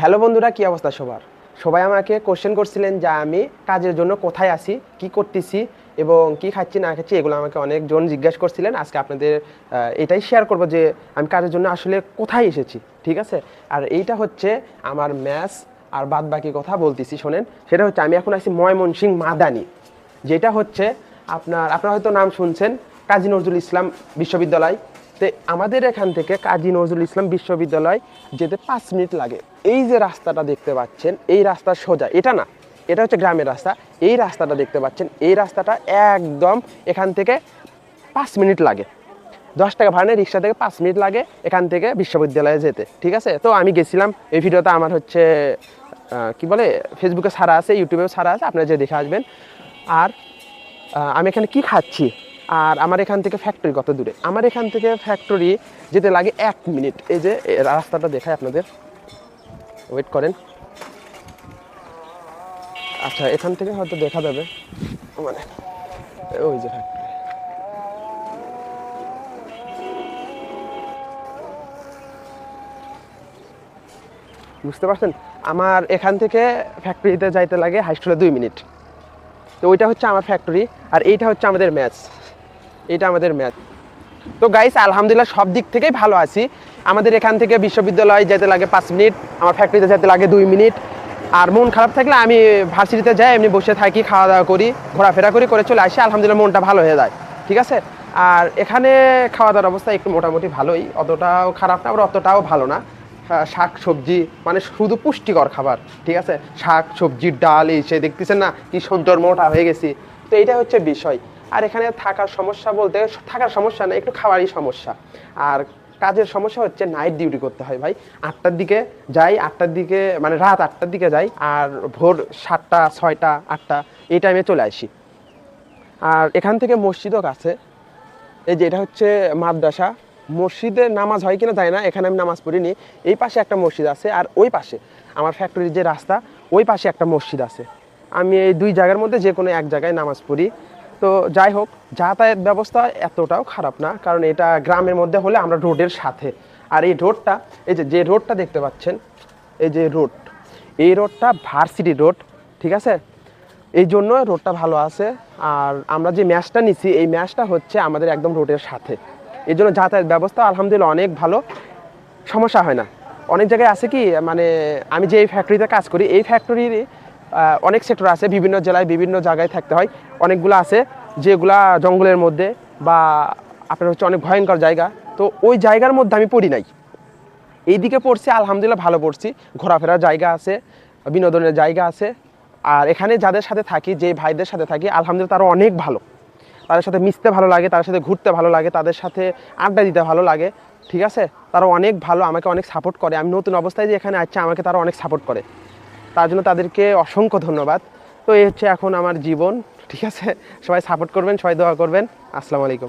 Hello বন্ধুরা, কি অবস্থা সবার? সবাই আমাকে কোশ্চেন করছিলেন যে আমি কাজের জন্য কোথায় আসি কি করতেছি এবং কি খাচ্ছি, না খাচ্ছি, এগুলো আমাকে অনেকজন জিজ্ঞেস করছিলেন। আজকে আপনাদের এটাই শেয়ার করব যে আমি কাজের জন্য আসলে কোথায় এসেছি, ঠিক আছে? আর এইটা হচ্ছে আমার ম্যাথস আর বাদ বাকি কথা বলতেছি, শোনেন। সেটা হচ্ছে আমি এখন আছি ময়মনসিং মাদানি, যেটা হচ্ছে আপনার, আপনারা হয়তো নাম শুনছেন কাজী নজরুল ইসলাম বিশ্ববিদ্যালয়। তো আমাদের এখান থেকে কাজী নজরুল ইসলাম বিশ্ববিদ্যালয় যেতে পাঁচ মিনিট লাগে। এই যে রাস্তাটা দেখতে পাচ্ছেন, এই রাস্তার সোজা, এটা না, এটা হচ্ছে গ্রামের রাস্তা। এই রাস্তাটা দেখতে পাচ্ছেন, এই রাস্তাটা একদম এখান থেকে পাঁচ মিনিট লাগে। দশ টাকা ভাড়া রিক্সা থেকে পাঁচ মিনিট লাগে এখান থেকে বিশ্ববিদ্যালয়ে যেতে, ঠিক আছে? তো আমি গেছিলাম, এই ভিডিওটা আমার হচ্ছে কি বলে ফেসবুকে ছাড়া আছে ইউটিউবেও ছাড়া আছে, আপনারা যে দেখে আসবেন। আর আমি এখানে কি খাচ্ছি? আর আমার এখান থেকে ফ্যাক্টরি কত দূরে? আমার এখান থেকে ফ্যাক্টরি যেতে লাগে এক মিনিট। এই যে রাস্তাটা দেখায় আপনাদের। ওয়েট করেন। আচ্ছা এখান থেকে হয়তো দেখা যাবে। মানে ওই যে ফ্যাক্টরি বুঝতে পারছেন? আমার এখান থেকে ফ্যাক্টরিতে যাইতে লাগে হাইস্কুলে দুই মিনিট। তো ওইটা হচ্ছে আমার ফ্যাক্টরি আর এইটা হচ্ছে আমাদের ম্যাচ এইটা আমাদের ম্যাচ। তো গাইস আলহামদুলিল্লাহ সব দিক থেকেই ভালো আছি। আমাদের এখান থেকে বিশ্ববিদ্যালয় যেতে লাগে পাঁচ মিনিট, আমার ফ্যাক্টরিতে যেতে লাগে দুই মিনিট। আর মন খারাপ থাকলে আমি ভার্সিটিতে যাই, এমনি বসে থাকি খাওয়া দাওয়া করি, ঘোরাফেরা করি, করে চলে আসি, আলহামদুলিল্লাহ মনটা ভালো হয়ে যায়, ঠিক আছে? আর এখানে খাওয়া দাওয়ার অবস্থা একটু মোটামুটি ভালোই, অতটাও খারাপ না, আবার অতটাও ভালো না। শাক, সবজি মানে শুধু পুষ্টিকর খাবার, ঠিক আছে? শাক সবজি ডাল, এই সে দেখতেছেন না, কি সুন্দর মোটা হয়ে গেছি। তো এইটা হচ্ছে বিষয়। আর এখানে থাকার সমস্যা বলতে থাকার সমস্যা না, একটু খাওয়ারই সমস্যা। আর কাজের সমস্যা হচ্ছে নাইট ডিউটি করতে হয় ভাই। আটটার দিকে যাই, আটটার দিকে মানে রাত আটটার দিকে যাই, আর ভোর সাতটা, ছয়টা, আটটা, এই টাইমে চলে আসি। আর এখান থেকে মসজিদও কাছে। এই যে এটা হচ্ছে মাদ্রাসা। মসজিদে নামাজ হয় কিনা যায় না, এখানে আমি নামাজ পড়িনি। এই পাশে একটা মসজিদ আছে, আর ওই পাশে আমার ফ্যাক্টরির যে রাস্তা, ওই পাশে একটা মসজিদ আছে। আমি এই দুই জায়গার মধ্যে যে কোনো এক জায়গায় নামাজ পড়ি। তো যাই হোক, যাতায়াত ব্যবস্থা এতটাও খারাপ না, কারণ এটা গ্রামের মধ্যে হলে আমরা রোডের সাথে। আর এই রোডটা, এই যে যে রোডটা দেখতে পাচ্ছেন, এই যে রোড, এই রোডটা ভার্সিটি রোড, ঠিক আছে? এই জন্য রোডটা ভালো আছে। আর আমরা যে ম্যাচটা নিছি, এই ম্যাচটা হচ্ছে আমাদের একদম রোডের সাথে। এই জন্য যাতায়াত ব্যবস্থা আলহামদুলিল্লাহ অনেক ভালো। সমস্যা হয় না। অনেক জায়গায় আছে কি মানে আমি যে এই ফ্যাক্টরিতে কাজ করি, এই ফ্যাক্টরির অনেক সেক্টর আছে, বিভিন্ন জেলায় বিভিন্ন জায়গায় থাকতে হয়। অনেকগুলো আছে যেগুলা জঙ্গলের মধ্যে বা আপনার হচ্ছে অনেক ভয়ঙ্কর জায়গা। তো ওই জায়গার মধ্যে আমি পড়ি নাই। এইদিকে পড়ছি, আলহামদুলিল্লাহ ভালো পড়ছি। ঘোরাফেরার জায়গা আছে, বিনোদনের জায়গা আছে। আর এখানে যাদের সাথে থাকি, যে ভাইদের সাথে থাকি, আলহামদুলিল্লাহ তারা অনেক ভালো। তাদের সাথে মিশতে ভালো লাগে, তাদের সাথে ঘুরতে ভালো লাগে, তাদের সাথে আড্ডা দিতে ভালো লাগে, ঠিক আছে? তারা অনেক ভালো, আমাকে অনেক সাপোর্ট করে। আমি নতুন অবস্থায় যে এখানে আসছি, আমাকে তারা অনেক সাপোর্ট করে। তার জন্য তাদেরকে অসংখ্য ধন্যবাদ। তো এই হচ্ছে এখন আমার জীবন, ঠিক আছে? সবাই সাপোর্ট করবেন, সবাই দোয়া করবেন। আসসালামু আলাইকুম।